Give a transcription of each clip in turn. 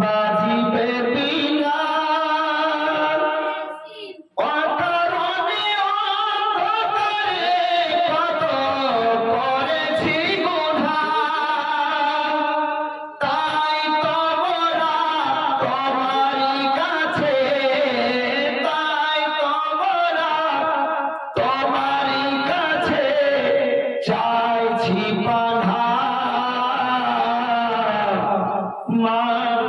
বাজিবে বিনা মাফ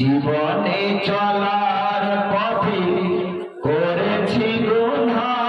জীবনে চলার পথে করেছি গুনাহ।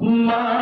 Mom.